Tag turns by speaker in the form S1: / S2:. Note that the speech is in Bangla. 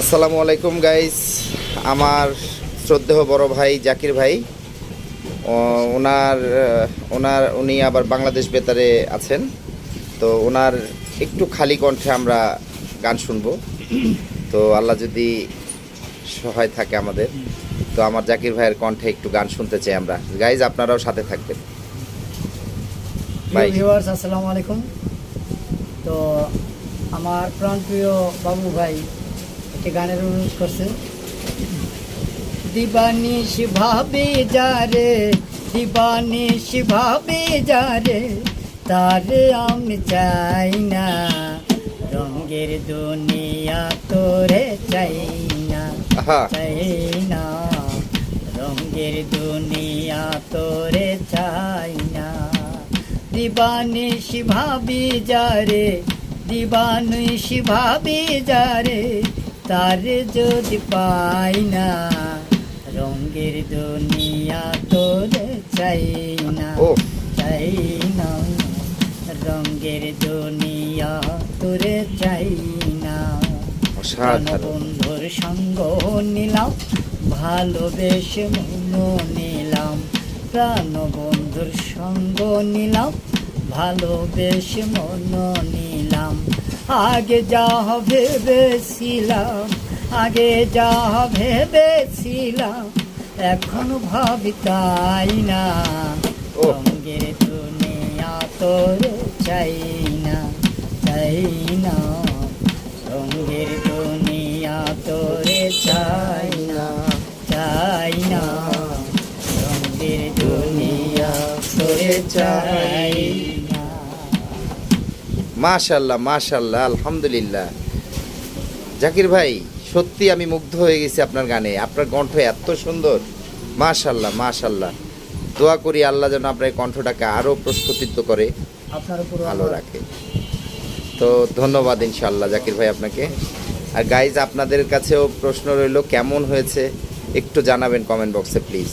S1: আসসালামু আলাইকুম গাইস আমার শ্রদ্ধেয় বড় ভাই জাকির ভাই। ওনার ওনার উনি আবার বাংলাদেশ বেতারে আছেন। তো ওনার একটু খালি কণ্ঠে আমরা গান শুনব। তো আল্লাহ যদি সহায় থাকে আমাদের। তো আমার জাকির ভাইয়ের কণ্ঠে একটু গান শুনতে চাই আমরা। গাইজ আপনারাও সাথে থাকবেন। ভাই
S2: ভিউয়ার্স আসসালামু আলাইকুম। তো আমার প্রাণপ্রিয় বাবু ভাই একটি গানের অনুরোধ করছে। দিবানিশ ভাবে যারে দিবানিশ ভাবে যারে তারে আমি চাই না। রঙের দুনিয়া তোরে চাই না চাই না। রঙের দুনিয়া তোরে চাই না। দিবানিশ ভাবি যারে দিবানিশ ভাবি যারে তারে যদি পাই না রঙের দুনিয়া তোরে চাই না চাই না। রঙের দুনিয়া তোরে চাই না। বন্ধুর সঙ্গ নিলাম ভালোবেসে মন নিলাম। প্রাণ বন্ধুর সঙ্গ নিলাম ভালোবেসে মন নিলাম আগে যা ভেবেছিলাম আগে যা ভেবেছিলাম এখন ভাবি তাই না।
S1: সঙ্গে
S2: তুমি দুনিয়া তোর চাই না চাই না। সঙ্গে দুনিয়া তোরে
S1: মাশাল্লাহ মাশাল্লাহ আলহামদুলিল্লাহ। জাকির ভাই সত্যি আমি মুগ্ধ হয়ে গেছি আপনার গানে। আপনার কণ্ঠ এত সুন্দর। মাশাল্লাহ মাশাল্লাহ দোয়া করি আল্লাহ যেন আপনার এই কণ্ঠটাকে আরও প্রস্ফুটিত করে ভালো রাখে। তো ধন্যবাদ ইনশাল্লাহ জাকির ভাই আপনাকে। আর গাইজ আপনাদের কাছেও প্রশ্ন রইল কেমন হয়েছে? একটু জানাবেন কমেন্ট বক্সে প্লিজ